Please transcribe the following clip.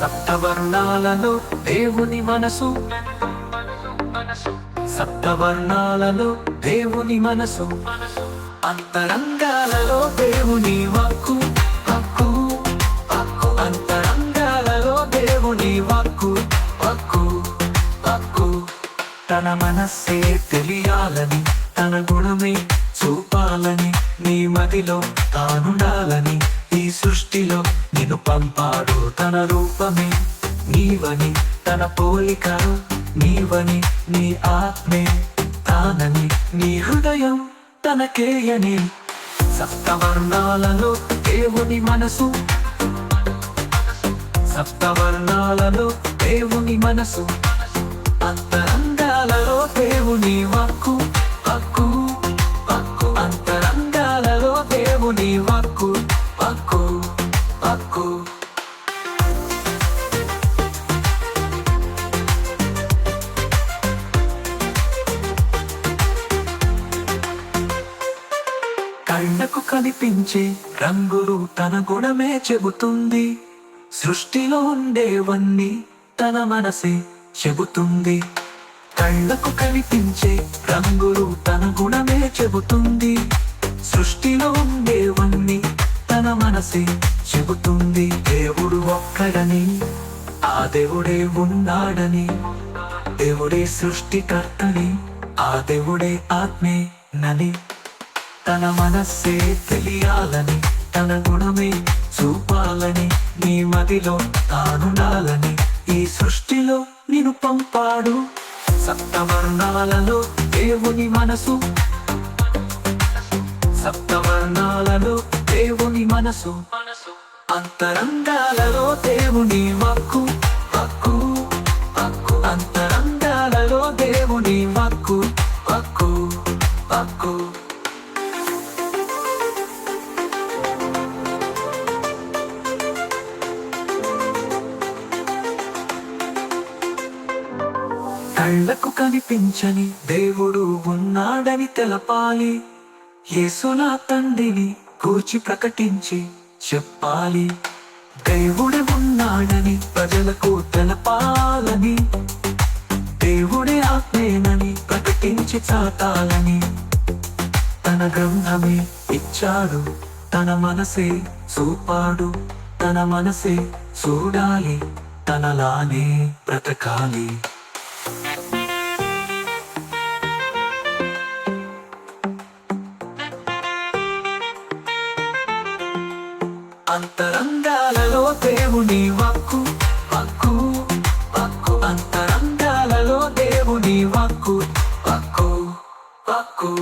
సప్తవర్ణాలలో దేవుని మనసు. సప్తవర్ణాలలో దేవుని మనసు. అంతరంగాలలో దేవుని వాక్కు హక్కు హక్కు అంతరంగాలలో దేవుని వాక్కు హక్కు హక్కు తన మనస్సే తెలియాలని తన గుణమే చూపాలని నీ మదిలో తానుండాలని ఈ సృష్టిలో నిన్ను పంపాడు తన రూపమే. నీవని తన పోలిక నీవని నీ ఆత్మే. తానని నీ హృదయం తనకేయని సప్తవర్ణాలలో దేవుని మనసు. సప్తవర్ణాలలో దేవుని మనసు. అంతరంగాలలో దేవుని వాక్కు హక్కు హక్కు అంతరంగాలలో దేవుని వాక్కు. కళ్ళకు కనిపించే రంగులు తన గుణమే చెబుతుంది. సృష్టిలో ఉండేవన్నీ తన మనసే చెబుతుంది. కళ్ళకు కనిపించే రంగులు తన గుణమే చెబుతుంది. సృష్టిలో ఉండేవన్నీ తన మనసే చెబుతుంది. దేవుడు ఒక్కడని ఆ దేవుడే ఉన్నాడని. దేవుడే సృష్టికర్తని ఆ దేవుడే ఆత్మే నని తన మనస్సే తెలియాలని తన గుణమే చూపాలని నీ మదిలో తానుండాలని ఈ సృష్టిలో నిను పంపాడు. సప్తవర్ణాలలో దేవుని మనసు. సప్తవర్ణాలలో దేవుని మనసు. అంతరంగాలలో దేవుని వాక్కు. కళ్ళకు కనిపించని దేవుడు ఉన్నాడని తెలపాలి. యేసునా తండ్రిని కూర్చి ప్రకటించి చెప్పాలి. దేవుడే ఉన్నాడని ప్రజలకు తెలపాలని. దేవుడే ఆత్మేనని ప్రకటించి చాటాలని. తన గ్రంథమే ఇచ్చాడు తన మనసే చూపాడు తన మనసే చూడాలి తనలానే బ్రతకాలి. అంతరంగాలలో దేవుని వక్కు పక్కు హక్కు అంతరంగాలలో దేవుని వక్కు పక్కు పక్కు